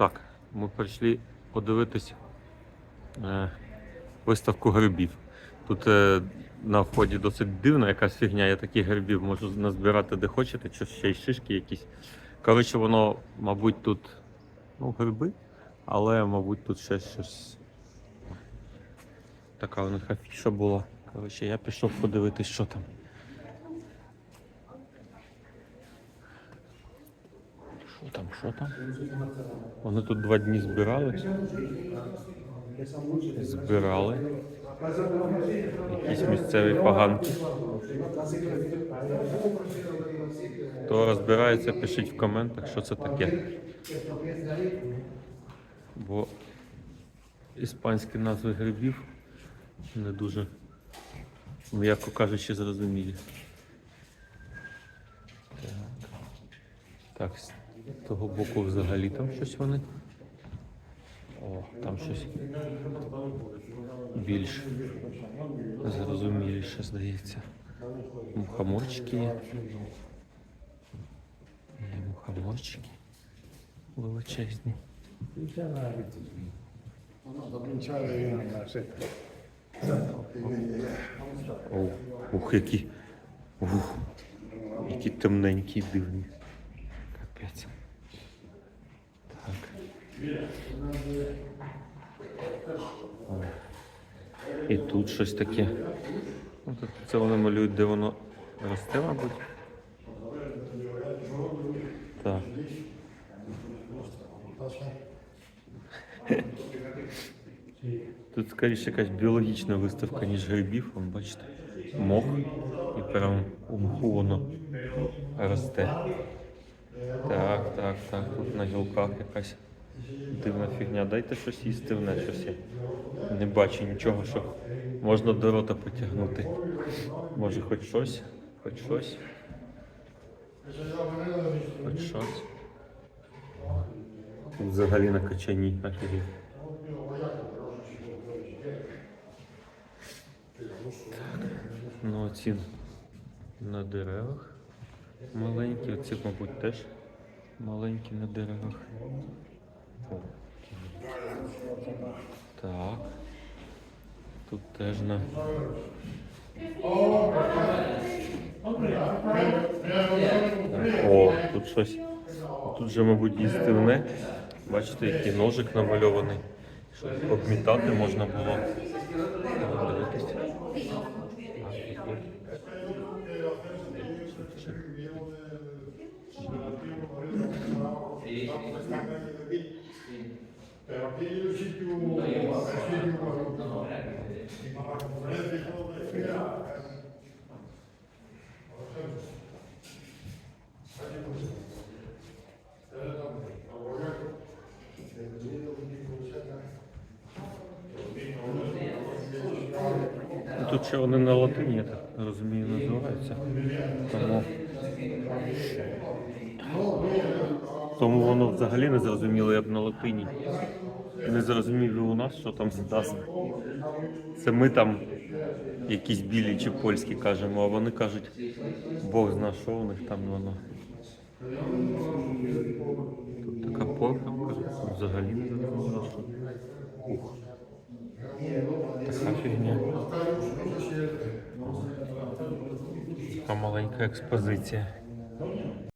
Так, ми прийшли подивитись е, виставку грибів. Тут е, на вході досить дивна якась фігня. Я таких грибів можу назбирати де хочете, чи ще й шишки якісь. Коротше, воно, мабуть, тут ну, гриби, але, мабуть, тут ще щось. Така у них афіша була. Коротше, я пішов подивитись, що там. Що там, що там? Вони тут два дні збирали. Збирали. Якісь місцеві поганки. Хто розбирається, пишіть в коментах, що це таке. Бо іспанські назви грибів не дуже, м'яко кажучи, зрозумілі. Так. Так, з того боку взагалі там щось вони. О, там щось більш зрозуміліше, здається. Мухоморчики є. Є мухоморчики величезні. О, ух, які. Ух, які темненькі, дивні. Капець. І тут щось таке. Ну, це вони малюють, де воно росте, мабуть. Так. Тут скоріше якась біологічна виставка, ніж грибів. Вон, бачите, мох. І прям у мху воно росте. Так, так, так. Тут на гілках якась дивна фігня. Дайте щось їстивне, щось я не бачу нічого, що можна до рота потягнути. Може хоч щось, хоч щось. Хоч щось. Тут взагалі на качані офігеть. Ну, оці на деревах маленькі, оці, мабуть, теж маленькі на деревах. Так. Тут теж на. О, тут щось. Тут же, мабуть, їстивне. Бачите, який ножик намальований. Щоб обмітати можна було. Дивитись. Sitio, un sitio Ну, Тут ще вони на латині, я так розумію, називаються. Тому, тому воно взагалі не зрозуміло, як на латині. Не зрозумів і у нас, що там дасть. Це ми там якісь білі чи польські кажемо, а вони кажуть, Бог зна, що у них там воно. Тут така порка, взагалі не зрозуміло. Ух. Така фігня. Така маленька експозиція.